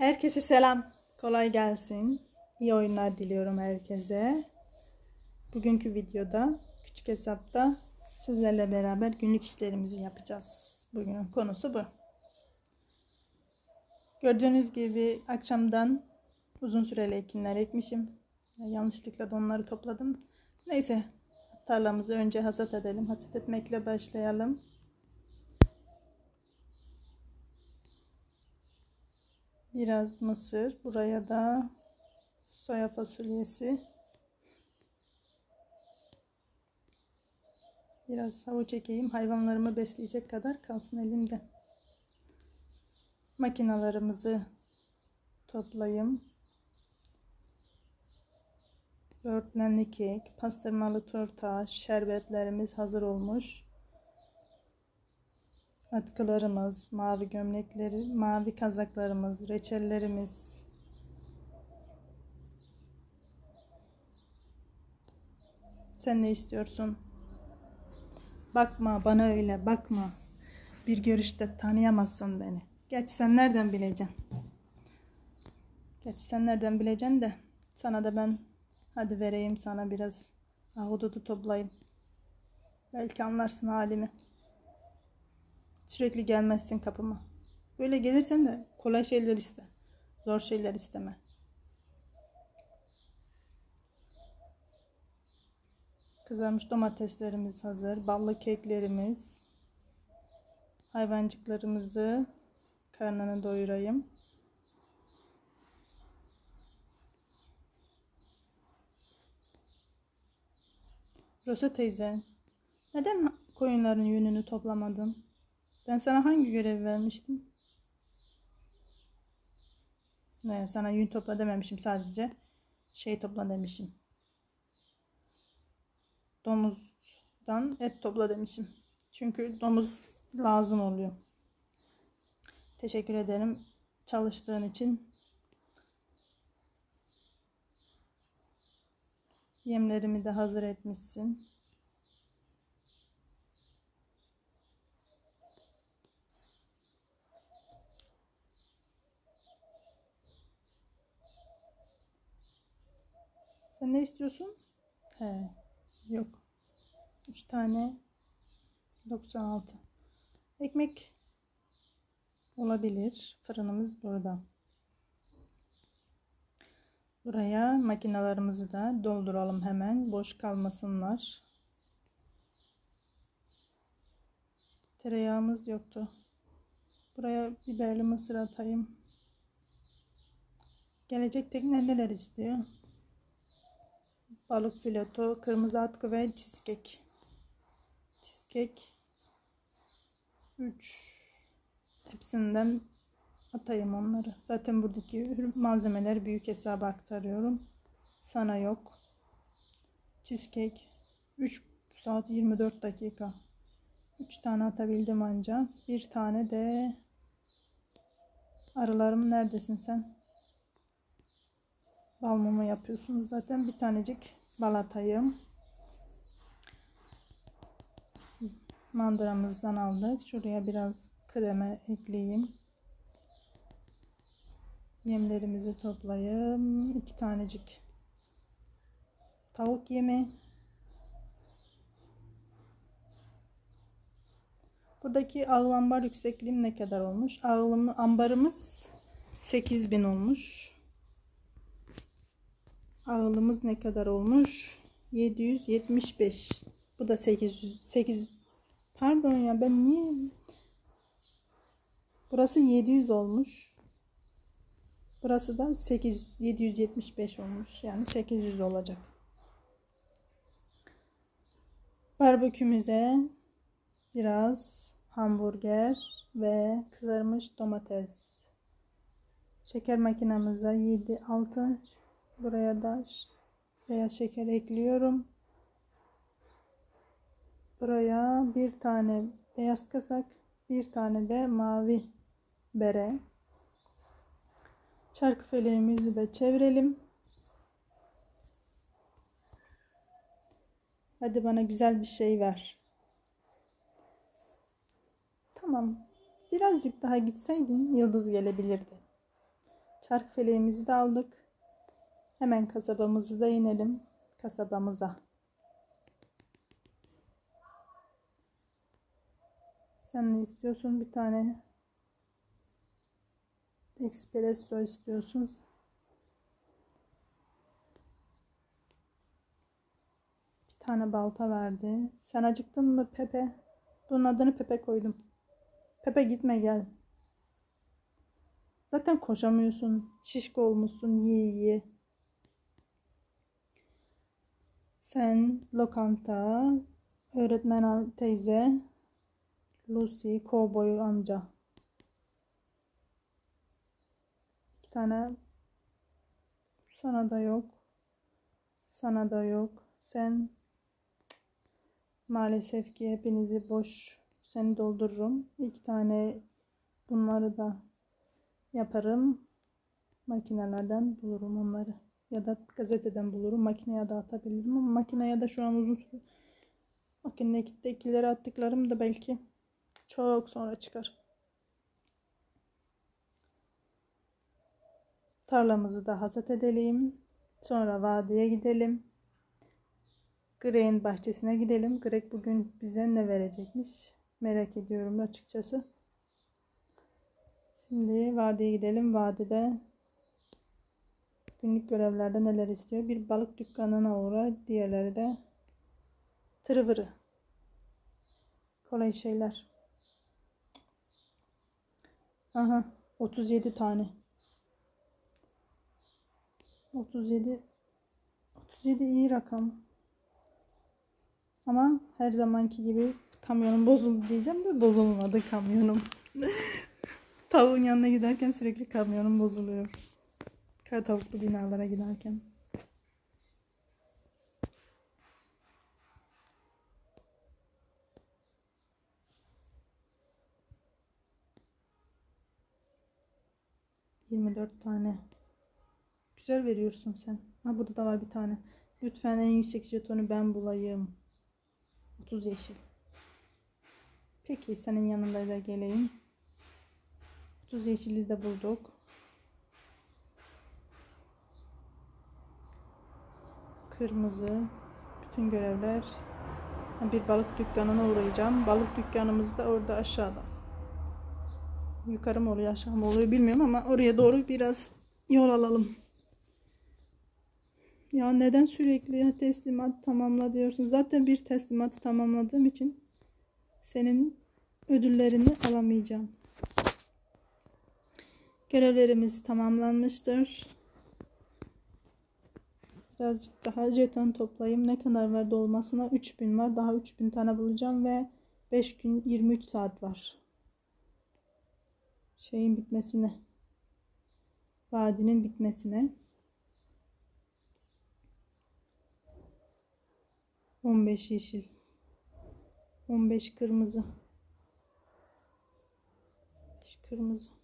Herkese selam. Kolay gelsin. İyi oyunlar diliyorum herkese. Bugünkü videoda küçük hesapta sizlerle beraber günlük işlerimizi yapacağız. Bugünün konusu bu. Gördüğünüz gibi akşamdan uzun süreli ekinler ekmişim. Yanlışlıkla da onları topladım. Neyse tarlamızı önce hasat edelim. Hasat etmekle başlayalım. Biraz mısır. Buraya da soya fasulyesi. Biraz havuç ekeyim. Hayvanlarımı besleyecek kadar kalsın elimde. Makinalarımızı toplayayım. Böğürtlenli kek, pastırmalı turta, şerbetlerimiz hazır olmuş. Atkılarımız, mavi gömlekleri, mavi kazaklarımız, reçellerimiz. Sen ne istiyorsun? Bakma bana öyle bakma. Bir görüşte tanıyamazsın beni. Gerçi sen nereden bileceksin? Gerçi sen nereden bileceksin de sana da ben hadi vereyim sana biraz ahududu toplayayım. Belki anlarsın halimi. Sürekli gelmezsin kapıma. Böyle gelirsen de kolay şeyler iste. Zor şeyler isteme. Kızarmış domateslerimiz hazır. Ballı keklerimiz. Hayvancıklarımızı karnını doyurayım. Rosa teyze, neden koyunların yününü toplamadın? Ben sana hangi görev vermiştim? Ne, sana yün topla dememişim sadece. Şey topla demişim. Domuzdan et topla demişim. Çünkü domuz lazım oluyor. Teşekkür ederim çalıştığın için. Yemlerimi de hazır etmişsin. Sen ne istiyorsun? He, yok. 3 tane 96. Ekmek olabilir. Fırınımız burada. Buraya makinalarımızı da dolduralım hemen. Boş kalmasınlar. Tereyağımız yoktu. Buraya biberli mısır atayım. Gelecek tekne neler istiyor? Balık fileto, kırmızı atkı ve cheesecake. Cheesecake 3 hepsinden atayım onları. Zaten buradaki malzemeler büyük hesaba aktarıyorum. Sana yok. Cheesecake 3 saat 24 dakika. 3 tane atabildim anca. Bir tane de arılarım neredesin sen? Bal mumu yapıyorsunuz zaten. Bir tanecik bal atayım. Mandıramızdan aldık. Şuraya biraz kreme ekleyeyim. Yemlerimizi toplayayım. iki tanecik tavuk yemi. Buradaki ağlambar yüksekliğim ne kadar olmuş? Ağlım, ambarımız 8000 olmuş. Ağılımız ne kadar olmuş? 775. Bu da 800 8 Pardon ya ben niye Burası 700 olmuş. Burası da 8 775 olmuş. Yani 800 olacak. Barbekümüze biraz hamburger ve kızarmış domates. Şeker makinamıza 7 6 buraya da beyaz şeker ekliyorum. Buraya bir tane beyaz kazak, bir tane de mavi bere. Çarkı feleğimizi de çevirelim. Hadi bana güzel bir şey ver. Tamam. Birazcık daha gitseydin yıldız gelebilirdi. Çark feleğimizi de aldık. Hemen kasabamızı da inelim. Kasabamıza. Sen ne istiyorsun? Bir tane espresso istiyorsun. Bir tane balta verdi. Sen acıktın mı Pepe? Bunun adını Pepe koydum. Pepe gitme gel. Zaten koşamıyorsun. Şişko olmuşsun. Yiye yiye. Sen lokanta, öğretmen teyze, Lucy, kovboy amca. İki tane sana da yok. Sana da yok. Sen maalesef ki hepinizi boş seni doldururum. İki tane bunları da yaparım. Makinelerden bulurum onları. Ya da gazeteden bulurum. Makineye de atabilirim ama makineye de şu an uzun süre makinedekileri attıklarım da belki çok sonra çıkar. Tarlamızı da hasat edelim. Sonra vadiye gidelim. Greg'in bahçesine gidelim. Greg bugün bize ne verecekmiş? Merak ediyorum açıkçası. Şimdi vadiye gidelim. Vadide günlük görevlerde neler istiyor? Bir balık dükkanına uğra. Diğerleri de tırıvırı. Kolay şeyler. Aha 37 tane. 37 37 iyi rakam. Ama her zamanki gibi kamyonum bozuldu diyeceğim de bozulmadı kamyonum. Tavuğun yanına giderken sürekli kamyonum bozuluyor. Kara tavuklu binalara giderken. Yirmi dört tane. Güzel veriyorsun sen. Ha burada da var bir tane. Lütfen en yüksek jetonu ben bulayım. 30 yeşil. Peki senin yanında da geleyim. 30 yeşili de bulduk. Kırmızı. Bütün görevler. Bir balık dükkanına uğrayacağım. Balık dükkanımız da orada aşağıda. Yukarı mı oluyor aşağı mı oluyor bilmiyorum ama oraya doğru biraz yol alalım. Ya neden sürekli teslimat tamamla diyorsun? Zaten bir teslimatı tamamladığım için senin ödüllerini alamayacağım. Görevlerimiz tamamlanmıştır. Birazcık daha jeton toplayayım. Ne kadar var dolmasına? 3000 var. Daha 3000 tane bulacağım ve 5 gün 23 saat var. Şeyin bitmesine. Vadinin bitmesine. 15 yeşil. 15 kırmızı. 5 kırmızı.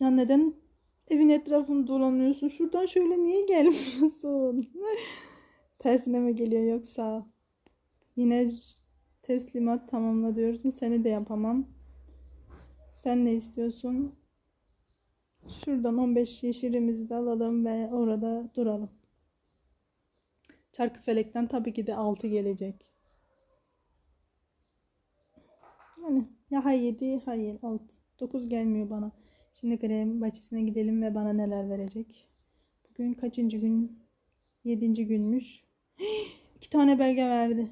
Ya neden evin etrafını dolanıyorsun? Şuradan şöyle niye gelmiyorsun? Tersine mi geliyor yoksa? Yine teslimat tamamla diyorsun. Seni de yapamam. Sen ne istiyorsun? Şuradan 15 yeşilimizi de alalım ve orada duralım. Çarkıfelek'ten tabii ki de 6 gelecek. Yani ya hay 7 hay 6. 9 gelmiyor bana. Şimdi Graham bahçesine gidelim ve bana neler verecek. Bugün kaçıncı gün? Yedinci günmüş. İki tane belge verdi.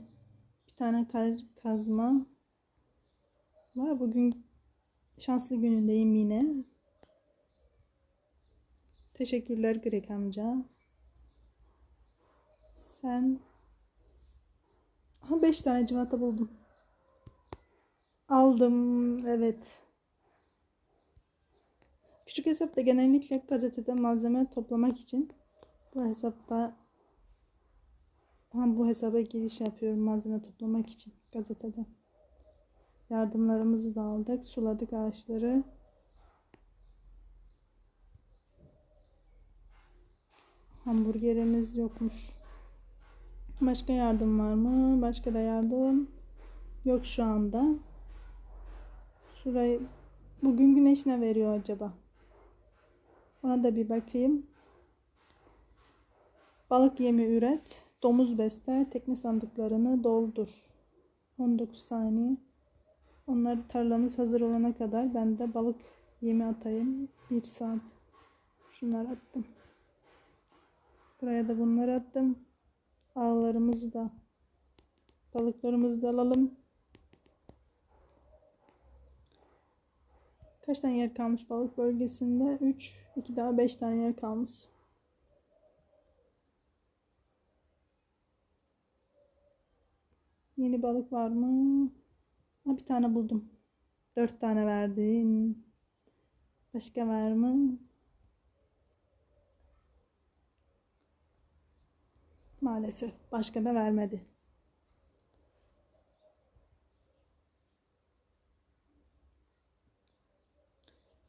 Bir tane kar, kazma. Var bugün şanslı günündeyim yine. Teşekkürler Greg amca. Sen... Aha 5 tane civata buldum. Aldım. Evet. Küçük hesapta genellikle gazetede malzeme toplamak için bu hesapta tam bu hesaba giriş yapıyorum malzeme toplamak için gazetede. Yardımlarımızı da aldık. Suladık ağaçları. Hamburgerimiz yokmuş. Başka yardım var mı? Başka da yardım yok şu anda. Şurayı bugün güneş ne veriyor acaba? Ona da bir bakayım. Balık yemi üret. Domuz besle. Tekne sandıklarını doldur. 19 saniye. Onlar tarlamız hazır olana kadar ben de balık yemi atayım. 1 saat. Şunları attım. Buraya da bunları attım. Ağlarımızı da balıklarımızı da alalım. Kaç tane yer kalmış balık bölgesinde? 3, 2 daha 5 tane yer kalmış. Yeni balık var mı? Ha, bir tane buldum. 4 tane verdin. Başka var mı? Maalesef başka da vermedi.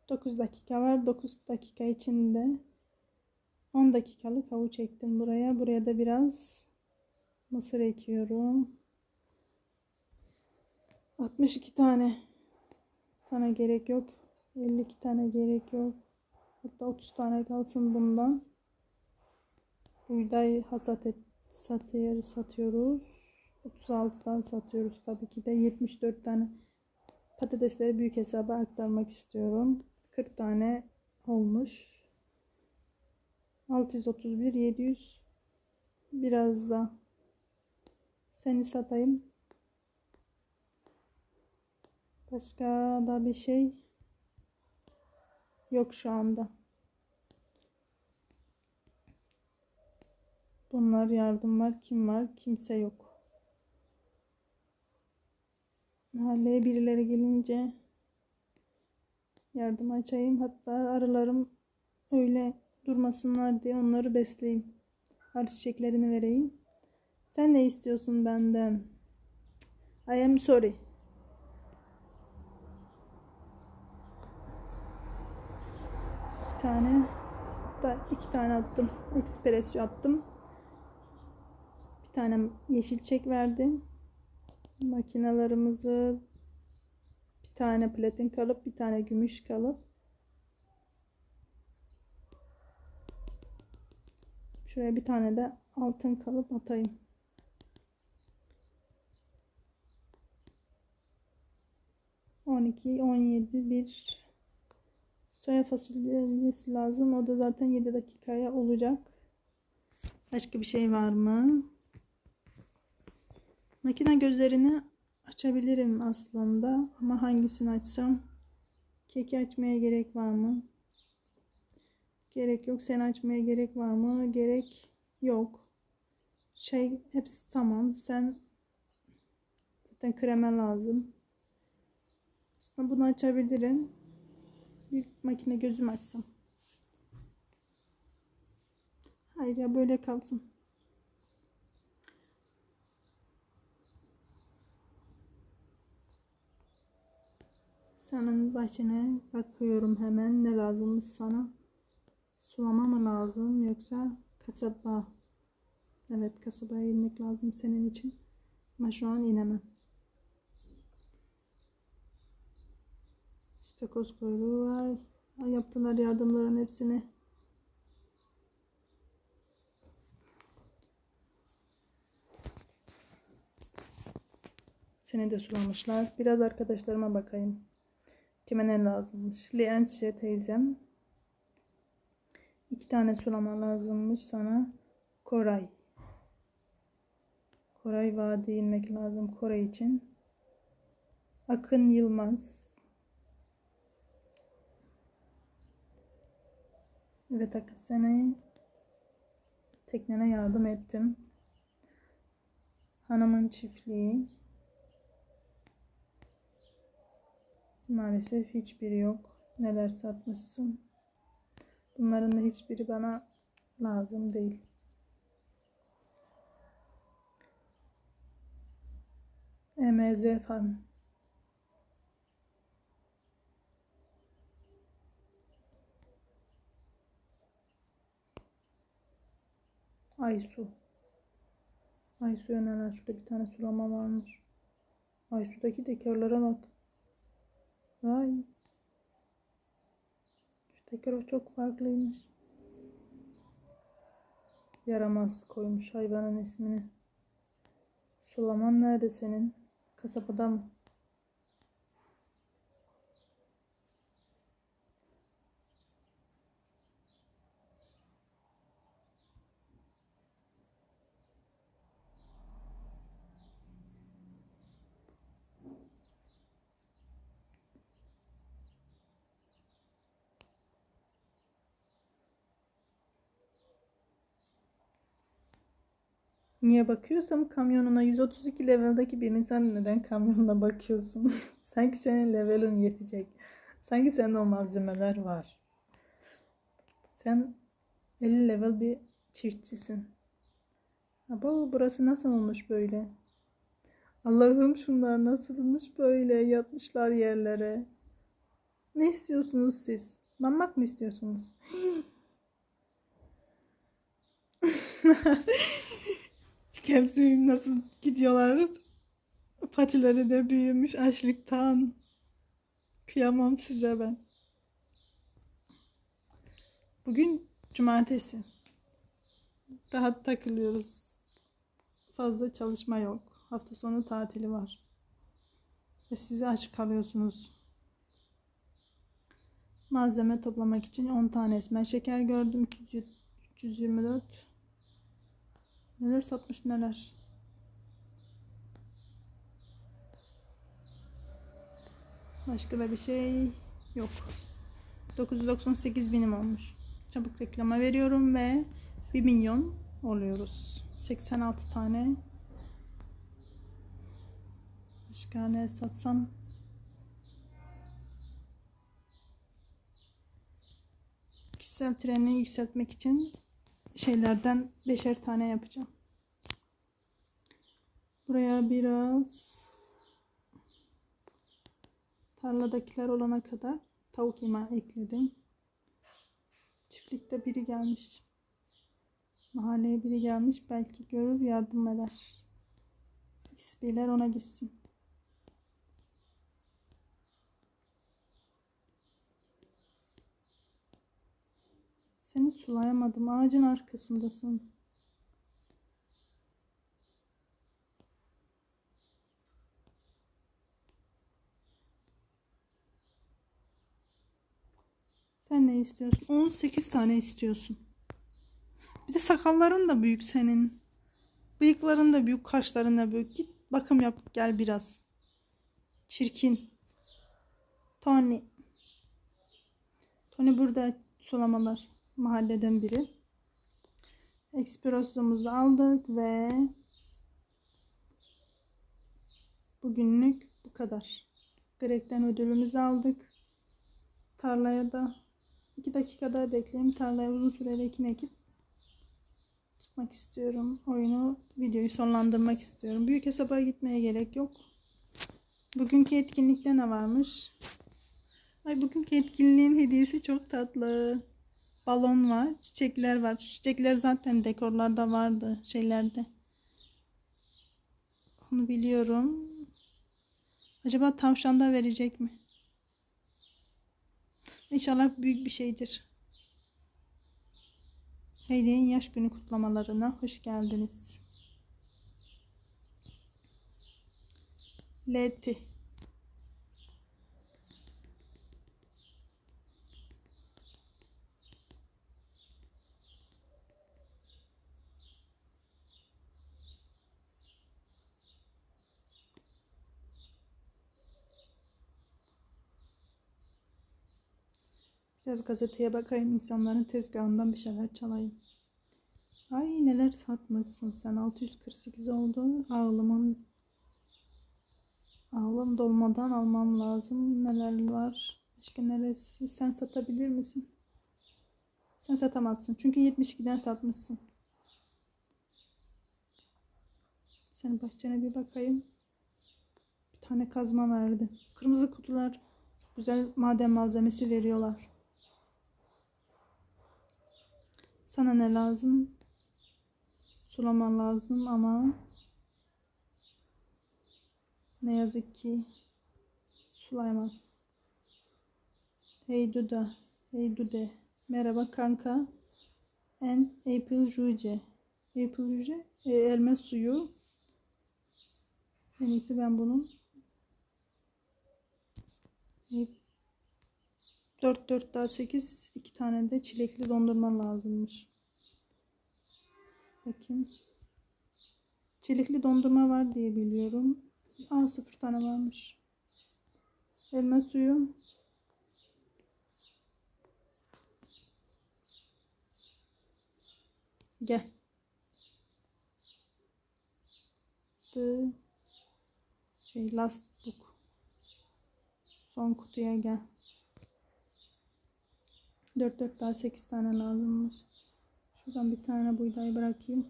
Dokuz dakika var. Dokuz dakika içinde 10 dakikalık havuç ektim buraya. Buraya da biraz mısır ekiyorum. 62 tane. Sana gerek yok. 52 tane gerek yok. Hatta 30 tane kalsın bundan. Buğday hasat et, satıyor, satıyoruz. 36'dan satıyoruz tabii ki de 74 tane patatesleri büyük hesaba aktarmak istiyorum. 40 tane olmuş. 631 700 biraz da seni satayım. Başka da bir şey yok şu anda. Bunlar yardım var. Kim var? Kimse yok. Mahalleye birileri gelince yardım açayım. Hatta arılarım öyle durmasınlar diye onları besleyeyim. Arı çiçeklerini vereyim. Sen ne istiyorsun benden? I am sorry. Bir tane hatta iki tane attım. Espresso attım. Bir tane yeşil çek verdim. Makinalarımızı tane platin kalıp bir tane gümüş kalıp şuraya bir tane de altın kalıp atayım. On iki, on yedi, bir soya fasulyesi lazım. O da zaten 7 dakikaya olacak. Başka bir şey var mı? Makine gözlerini açabilirim aslında ama hangisini açsam? Keki açmaya gerek var mı? Gerek yok. Sen açmaya gerek var mı? Gerek yok. Şey hepsi tamam. Sen zaten kreme lazım. Aslında bunu açabilirim. Bir makine gözüm açsam. Hayır ya böyle kalsın. Senin bahçene bakıyorum hemen ne lazımmış sana. Sulama mı lazım yoksa kasaba? Evet kasabaya inmek lazım senin için. Ama şu an inemem. İşte kuyruğu var. Yaptılar yardımların hepsini. Seni de sulamışlar. Biraz arkadaşlarıma bakayım. Kime ne lazımmış? Liençe teyzem. İki tane sulama lazımmış sana. Koray. Koray Vadi inmek lazım Koray için. Akın Yılmaz. Evet Akın seni teknene yardım ettim. Hanımın çiftliği. Maalesef hiçbiri yok. Neler satmışsın. Bunların da hiçbiri bana lazım değil. MZ Farm. Aysu. Aysu'ya neler? Şurada bir tane sulama varmış. Aysu'daki dekorlara bak. Vay. Şu dekor çok farklıymış. Yaramaz koymuş hayvanın ismini. Sulaman nerede senin? Kasabada mı? Niye bakıyorsam kamyonuna 132 leveldeki bir insan neden kamyonuna bakıyorsun? Sanki senin levelin yetecek. Sanki senin o malzemeler var. Sen 50 level bir çiftçisin. Abo burası nasıl olmuş böyle? Allah'ım şunlar nasılmış böyle yatmışlar yerlere. Ne istiyorsunuz siz? Mamak mı istiyorsunuz? Hepsi nasıl gidiyorlar? Patileri de büyümüş açlıktan. Kıyamam size ben. Bugün cumartesi. Rahat takılıyoruz. Fazla çalışma yok. Hafta sonu tatili var. Ve siz aç kalıyorsunuz. Malzeme toplamak için 10 tane esmer şeker gördüm. 300 324 Neler satmış neler. Başka da bir şey yok. 998 binim olmuş. Çabuk reklama veriyorum ve 1 milyon oluyoruz. 86 tane. Başka ne satsam? Kişisel treni yükseltmek için şeylerden beşer tane yapacağım. Buraya biraz tarladakiler olana kadar tavuk yema ekledim. Çiftlikte biri gelmiş. Mahalleye biri gelmiş. Belki görür yardım eder. İsmiler ona gitsin. Seni sulayamadım. Ağacın arkasındasın. Sen ne istiyorsun? 18 tane istiyorsun. Bir de sakalların da büyük senin. Bıyıkların da büyük, kaşların da büyük. Git bakım yap gel biraz. Çirkin. Tony. Tony burada sulamalar mahalleden biri. Espressomuzu aldık ve bugünlük bu kadar. Grek'ten ödülümüzü aldık. Tarlaya da 2 dakika daha bekleyeyim. Tarlaya uzun süreli ekin ekip çıkmak istiyorum. Oyunu, videoyu sonlandırmak istiyorum. Büyük hesaba gitmeye gerek yok. Bugünkü etkinlikte ne varmış? Ay bugünkü etkinliğin hediyesi çok tatlı balon var, çiçekler var. Şu çiçekler zaten dekorlarda vardı, şeylerde. Onu biliyorum. Acaba tavşan da verecek mi? İnşallah büyük bir şeydir. Heidi'nin yaş günü kutlamalarına hoş geldiniz. Leti. Biraz gazeteye bakayım insanların tezgahından bir şeyler çalayım. Ay neler satmışsın sen. 648 oldu. Ağlamam ağlam dolmadan almam lazım. Neler var? Başka neresi? Sen satabilir misin? Sen satamazsın. Çünkü 72'den satmışsın. Sen bahçene bir bakayım. Bir tane kazma verdi. Kırmızı kutular güzel maden malzemesi veriyorlar Sana ne lazım? sulaman lazım ama ne yazık ki sulayamam. Hey Duda, hey Dude. Merhaba kanka. En April Rouge. April Rouge, e, elma suyu. En iyisi ben bunun 4 4 daha 8 iki tane de çilekli dondurma lazımmış. Bakayım. Çilekli dondurma var diye biliyorum. Aa sıfır tane varmış. Elma suyu. Gel. The şey last book. Son kutuya gel. 4 4 daha 8 tane lazımmış. Şuradan bir tane buğday bırakayım.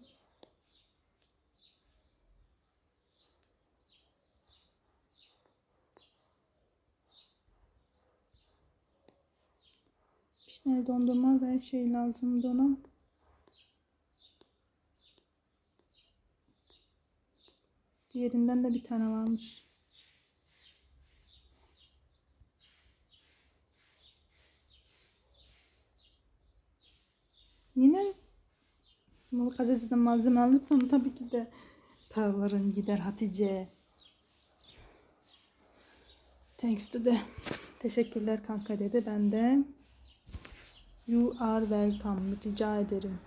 Tane dondurma ve şey lazımdı ona. Diğerinden de bir tane varmış. Yine bu gazeteden malzeme alırsam tabii ki de paraların gider Hatice. Thanks to the. Teşekkürler kanka dedi. Ben de You are welcome. Rica ederim.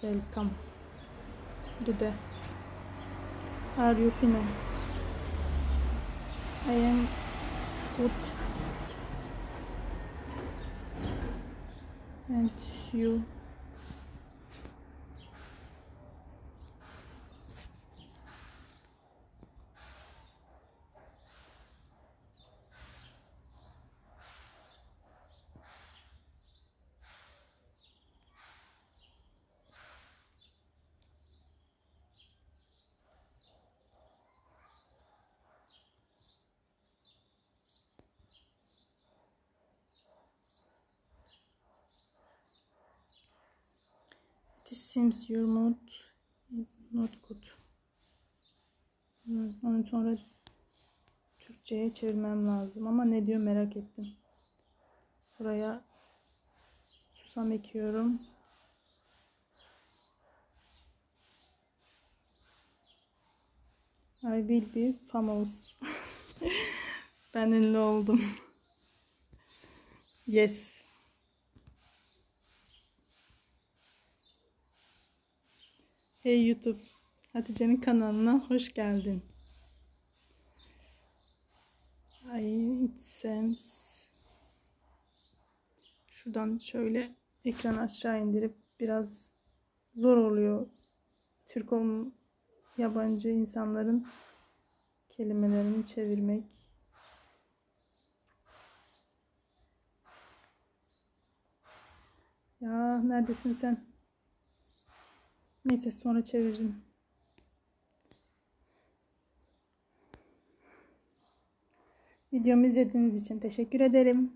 Welcome. Dude. Are you fine? I am good. And you. It seems your mood is not good. Evet, Onu sonra Türkçe'ye çevirmem lazım ama ne diyor merak ettim. Buraya susam ekiyorum. I will be famous. ben ünlü oldum. yes. Hey YouTube. Hatice'nin kanalına hoş geldin. Ay it seems. Şuradan şöyle ekran aşağı indirip biraz zor oluyor. Türk olm yabancı insanların kelimelerini çevirmek. Ya neredesin sen? Neyse sonra çeviririm. Videomu izlediğiniz için teşekkür ederim.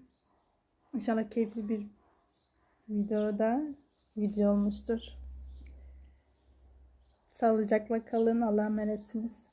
İnşallah keyifli bir videoda video olmuştur. Sağlıcakla kalın. Allah'a emanetsiniz.